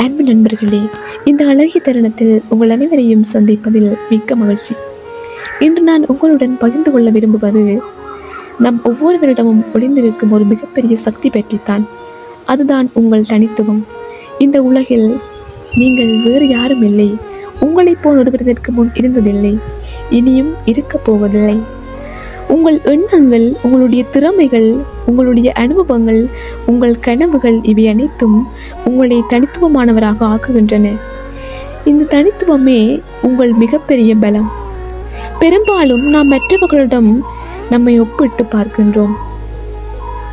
அன்பு நண்பர்களே இந்த அழகிய தருணத்தில் உங்கள் அனைவரையும் சந்திப்பதில் மிக்க மகிழ்ச்சி. இன்று நான் உங்களுடன் பகிர்ந்து கொள்ள விரும்புவது நம் ஒவ்வொருவரிடமும் ஒளிந்திருக்கும் ஒரு மிகப்பெரிய சக்தி பற்றித்தான். அதுதான் உங்கள் தனித்துவம். இந்த உலகில் நீங்கள் வேறு யாரும் இல்லை. உங்களைப் போல் ஒருவர் முன் இருந்ததில்லை. இனியும் இருக்கப் போவதில்லை. உங்கள் எண்ணங்கள் உங்களுடைய திறமைகள் உங்களுடைய அனுபவங்கள் உங்கள் கனவுகள் இவை அனைத்தும் உங்களை தனித்துவமானவராக ஆக்குகின்றன. இந்த தனித்துவமே உங்கள் மிகப்பெரிய பலம். பெரும்பாலும் நாம் மற்றவர்களிடம் நம்மை ஒப்பிட்டு பார்க்கின்றோம்.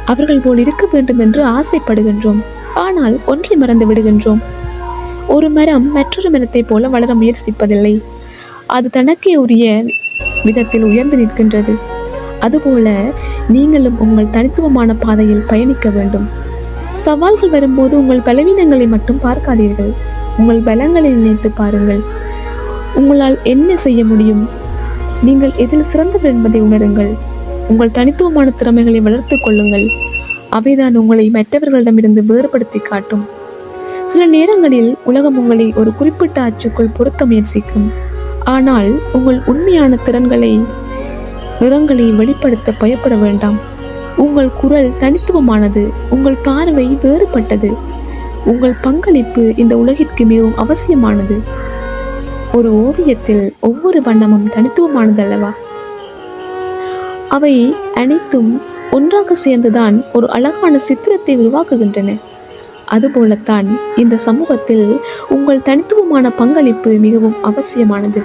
அவர்கள் போல் இருக்க வேண்டும் என்று ஆசைப்படுகின்றோம். ஆனால் ஒன்றை மறந்து விடுகின்றோம். ஒரு மரம் மற்றொரு மரத்தைப் போல வளர முயற்சிப்பதில்லை. அது தனக்கே உரிய விதத்தில் உயர்ந்து நிற்கின்றது. அதுபோல நீங்களும் உங்கள் தனித்துவமான பாதையில் பயணிக்க வேண்டும். சவால்கள் வரும்போது உங்கள் பலவீனங்களை மட்டும் பார்க்காதீர்கள். உங்கள் பலங்களை நினைத்து பாருங்கள். உங்களால் என்ன செய்ய முடியும்? நீங்கள் எதில் சிறந்தவர் என்பதை உணருங்கள். உங்கள் தனித்துவமான திறமைகளை வளர்த்துக் கொள்ளுங்கள். அவைதான் உங்களை மற்றவர்களிடமிருந்து வேறுபடுத்தி காட்டும். சில நேரங்களில் உலகம் உங்களை ஒரு குறிப்பிட்ட அச்சுக்குள் பொருத்த முயற்சிக்கும். ஆனால் உங்கள் உண்மையான திறன்களை நிறங்களை வெளிப்படுத்த பயப்பட வேண்டாம். உங்கள் குரல் தனித்துவமானது உங்கள் பார்வை வேறுபட்டது. உங்கள் பங்களிப்பு இந்த உலகிற்கு மிகவும் அவசியமானது. ஒரு ஓவியத்தில் ஒவ்வொரு வண்ணமும் தனித்துவமானது அல்லவா அவை அனைத்தும் ஒன்றாக சேர்ந்துதான் ஒரு அழகான சித்திரத்தை உருவாக்குகின்றன. அதுபோலத்தான் இந்த சமூகத்தில் உங்கள் தனித்துவமான பங்களிப்பு மிகவும் அவசியமானது.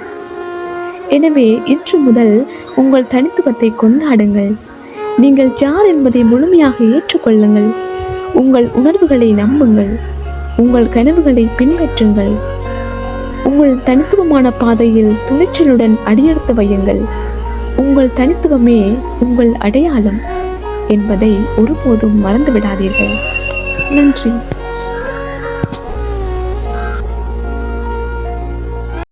எனவே இன்று முதல் உங்கள் தனித்துவத்தை கொண்டாடுங்கள். நீங்கள் யார் என்பதை முழுமையாக ஏற்றுக்கொள்ளுங்கள். உங்கள் உணர்வுகளை நம்புங்கள். உங்கள் கனவுகளை பின்பற்றுங்கள். உங்கள் தனித்துவமான பாதையில் துணிச்சலுடன் அடியெடுத்து வையுங்கள். உங்கள் தனித்துவமே உங்கள் அடையாளம் என்பதை ஒருபோதும் மறந்து விடாதீர்கள் நன்றி.